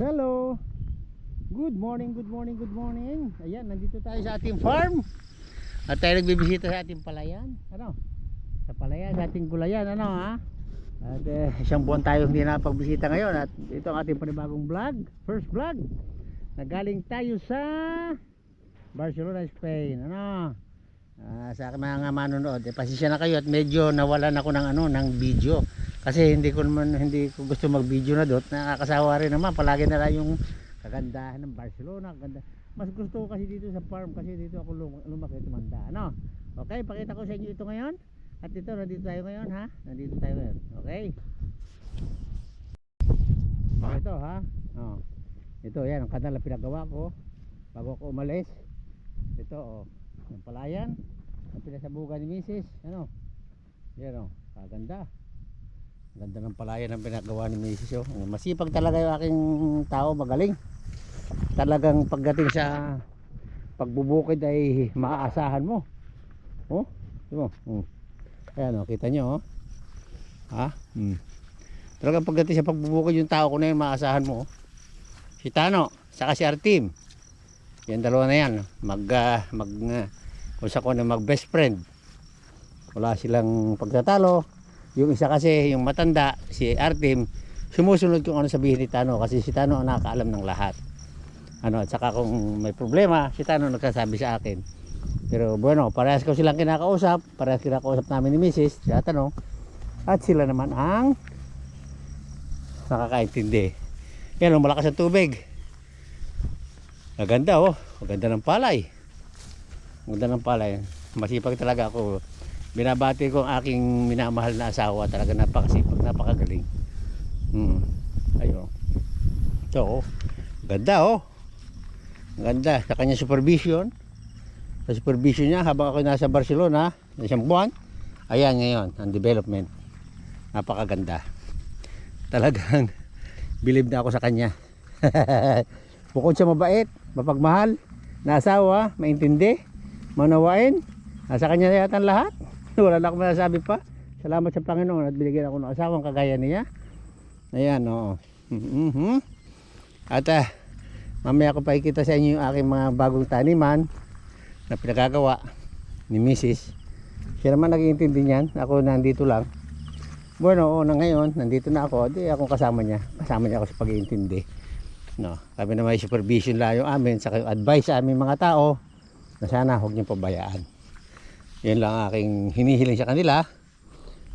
Hello. Good morning, good morning, good morning. Ayan, nandito tayo sa ating farm. At tayo nagbibisita sa ating palayan. Ano? Sa palayan, sa ating gulayan. Ano ha? At eh, isang buwan tayo hindi napagbisita ngayon. At ito ang ating panibagong vlog. First vlog. Nagaling tayo sa Barcelona, Spain. Ano? Ah, sa mga manonood, eh, pasensya na kayo at medyo nawalan ako ng ano, ng video. Kasi hindi ko naman hindi ko gusto mag-video na dot. Nakakasawa rin naman palagi na lang yung kagandahan ng Barcelona, kaganda. Mas gusto ko kasi dito sa farm kasi dito ako lum- lumaki tumanda, ano? Okay, pakita ko sa inyo ito ngayon. At ito nandito tayo ngayon, ha? Nandito tayo ngayon. Okay? Oh, ito, ha? Oh. Ito, yan, ang kanal na pinagawa ko bago ako umalis. Ito, oh. Yung palayan. Ang pinasabugan ni Mrs. Ano? Yan, oh. Kaganda. Ganda ng palayan ang pinagawa ni Mrs. Oh. Masipag talaga yung aking tao, magaling. Talagang pagdating sa pagbubukid ay maaasahan mo. Oh, di mo. Hmm. Ayan oh, kita nyo oh. Ha? Hmm. Talagang pagdating sa pagbubukid yung tao ko na yun, maaasahan mo. Oh. Si Tano, saka si Artim. Yan dalawa na yan. Mag, ah, mag, uh, kung sa ko na mag best friend. Wala silang pagtatalo. Yung isa kasi, yung matanda, si Artim, sumusunod kung ano sabihin ni Tano kasi si Tano ang nakakaalam ng lahat. Ano, at saka kung may problema, si Tano nagsasabi sa akin. Pero bueno, parehas ko silang kinakausap, parehas kinakausap namin ni Mrs. Siya tanong, at sila naman ang nakakaintindi. Yan, malakas ang tubig. Maganda oh, maganda ng palay. Maganda ng palay. Masipag talaga ako binabati ko ang aking minamahal na asawa. Talaga napakasipag napakagaling. Hmm. ayun. So oh. ganda oh. Ganda. Sa kanya supervision. Sa supervision niya habang ako nasa Barcelona na isang buwan ayan ngayon ang development. Napakaganda. Talagang bilib na ako sa kanya. Bukod sa mabait mapagmahal na asawa maintindi manawain nasa kanya yata lahat wala na akong masasabi pa. Salamat sa Panginoon at binigyan ako ng asawang kagaya niya. Ayan oo. Mm at ah, mamaya ko pa ikita sa inyo yung aking mga bagong taniman na pinagagawa ni Mrs. siya naman nag-iintindi niyan. Ako nandito lang. Bueno oo, na ngayon nandito na ako. Di ako kasama niya. Kasama niya ako sa pag-iintindi. No, kami na may supervision lang yung amin sa advice sa aming mga tao na sana huwag niyong pabayaan yan lang aking hinihiling sa kanila.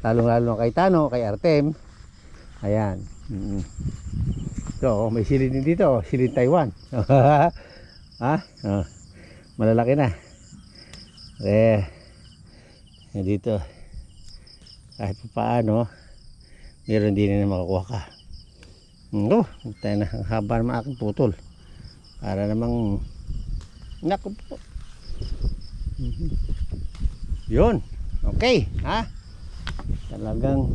Lalong lalo kay Tano kay Artem. Ayan. Mm. so may silid din dito silid Taiwan. Ha oh. malalaki na. Eh dito kahit pa paano meron din na makakuha ka. Oh, tayo na ang haba naman aking putol. Para namang naku po. Mhm. Yun. Okay, ha? Talagang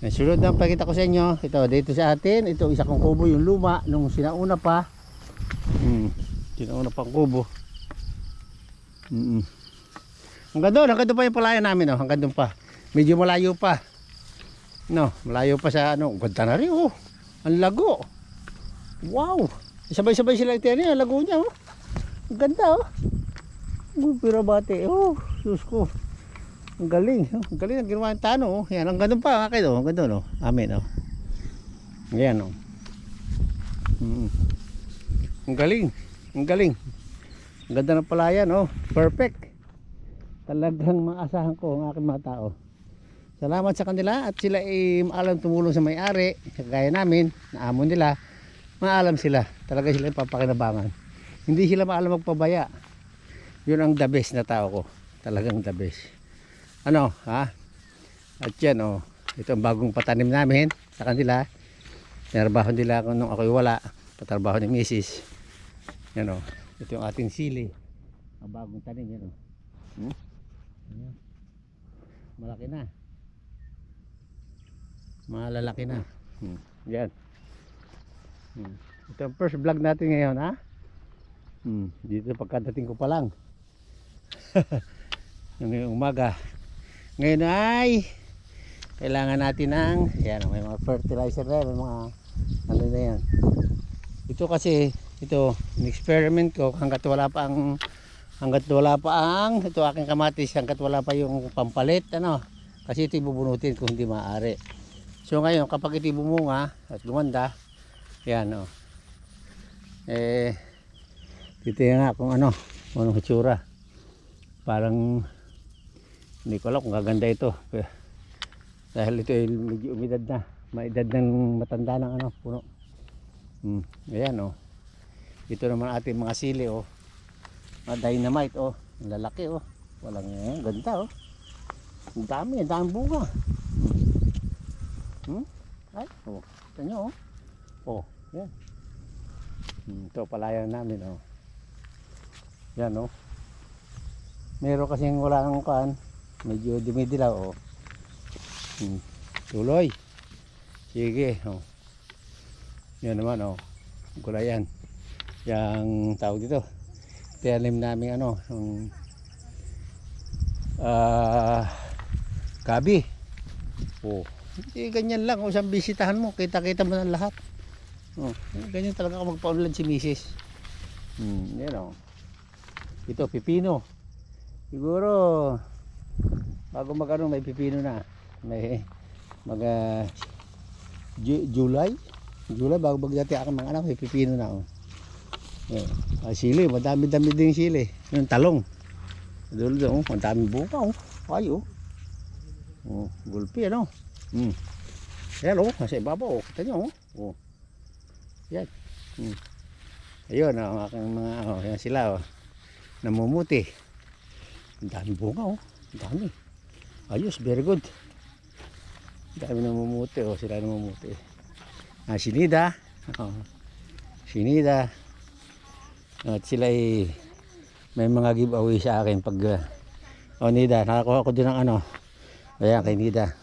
Nasunod na pakita ko sa inyo. Ito dito sa atin, ito isa kong kubo yung luma nung sinauna pa. Hmm, sinauna pang kubo. Mm. Hanggang doon, hanggang doon pa yung palayan namin, oh. hanggang doon pa. Medyo malayo pa. No, malayo pa sa ano, ang ganda na rin, oh. Ang lago. Wow. Sabay-sabay sila ito yan, ang lago niya, oh. Ang ganda, oh. Oh, pero oh, sus ko. Ang galing, oh. Ang galing ang ginawa ng tano, oh. Yan, ang ganun pa, akin, oh. Ang ganun, oh. Amin, oh. Ayan, oh. Mm. Ang galing, ang galing. Ang ganda ng palayan, oh. Perfect. Talagang maasahan ko ang aking mga tao. Salamat sa kanila at sila ay maalam tumulong sa may-ari, kagaya namin, na amo nila. Maalam sila, talaga sila yung papakinabangan. Hindi sila maalam magpabaya. Yun ang the best na tao ko. Talagang the best. Ano, ha? At yan, oh. Ito ang bagong patanim namin sa kanila. Tinarbaho nila ako nung ako'y wala. Patrabaho ni Mrs. Yan, oh. Ito yung ating sili. Ang bagong tanim, yan, oh. Hmm? Malaki na. Malalaki na. Hmm. Yan. Hmm. Ito ang first vlog natin ngayon, ha? Hmm. Dito pagkadating ko pa lang. Ngayong umaga. Ngayon ay kailangan natin ng yan, may mga fertilizer na, may mga ano na yan. Ito kasi, ito, in-experiment ko hanggat wala pa ang hanggat wala pa ang ito aking kamatis hanggat wala pa yung pampalit ano kasi ito ibubunutin kung hindi maaari so ngayon kapag ito bumunga at gumanda yan oh eh titingnan kung ano kung anong hitsura parang hindi ko alam kung gaganda ito. Pero- dahil ito ay medyo umidad na. May edad ng matanda ng ano puno. Hmm. ayan oh. Ito naman ating mga sili oh. Mga dynamite oh. Lalaki oh. Walang eh, ganda oh. Ang dami ang daming bunga. Hmm? ay oh. Ito nyo oh. Oh yan hmm, ito palayan namin oh. Yan oh. Meron kasing wala kang kan medyo dumidilaw oh. Hmm. tuloy. Sige oh. Yan naman oh. Gulayan yung tawag dito. Talim namin ano yung ah gabi oh. Hindi ganyan lang. Kung saan bisitahan mo kita kita mo ng lahat. Oh. Ganyan talaga ako magpa-unlad si misis. Hmm yan oh. Ito pipino. Siguro bago mag ano may pipino na may mag Ju- July July bago magdati ako mga anak may pipino na oh Yeah. Ah, sili, madami-dami din sili. Yung talong. Dulo doon, oh, madami buka oh. Ay oh. Oh, gulpi ano. Hmm. Yan oh, nasa ibabaw oh. Kita niyo oh. Oh. Yan. Hmm. Ayun ang aking mga oh, yan sila oh. Namumuti. Ang dami bunga oh. Ang dami. Ayos, very good. Dami namumuti oh, sila namumuti. Ah, sinida. Oh. Sinida. At sila ay may mga giveaway sa akin pag uh, oh Nida, nakakuha ko din ng ano. Ayan kay Nida.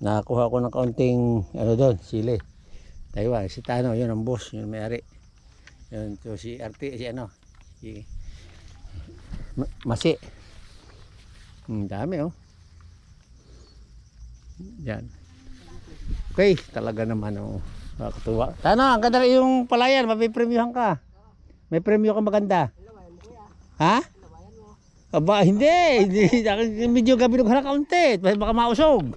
Nakakuha ko ng kaunting ano doon, sili. Taiwan, si Tano, yun ang boss, yun ang may-ari. Yun, so si Arte, si ano, si Ma- Masi. Hmm, dami oh. Yan. Okay, talaga naman oh. Nakakatuwa. Tano, ang ganda yung palayan, mapipremyuhan ka. May premyo ka maganda. Ha? Aba, hindi. hindi. Medyo gabi nung kaunti. Baka mausog.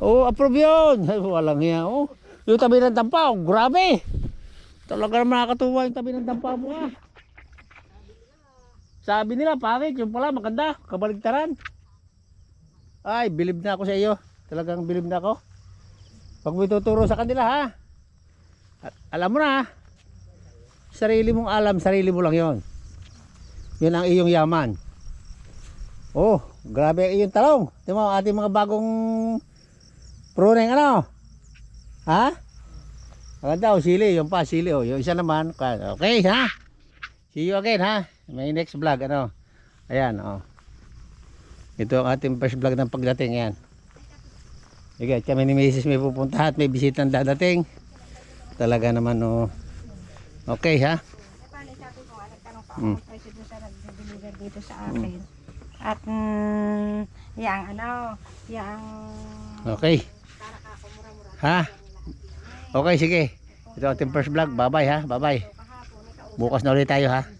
Oh, approve yun. Walang hiya. Oh. Yung tabi ng tampaw, grabe. Talaga naman nakakatuwa yung tabi ng tampaw mo ah. Sabi nila, pangit. Yung pala, maganda. Kabaligtaran. Ay, bilib na ako sa iyo. Talagang bilib na ako. Pag may tuturo sa kanila ha. Alam mo na, sarili mong alam, sarili mo lang yon. Yun ang iyong yaman. Oh, grabe yung talong. Di mo, ating mga bagong pruning ano? Ha? Maganda oh, sili, yung pa, sili oh. Yung isa naman, okay ha? See you again ha? May next vlog ano? Ayan oh. Ito ang ating first vlog ng pagdating yan. Sige, kami ni Mrs. may pupunta at may bisitang dadating. Talaga naman oh. Okay ha? Mm. dito sa akin. At mm, yang ano, yang Okay. Ha? Okay, sige. Ito ang ating first vlog. Bye-bye ha. Bye-bye. Bukas na ulit tayo ha.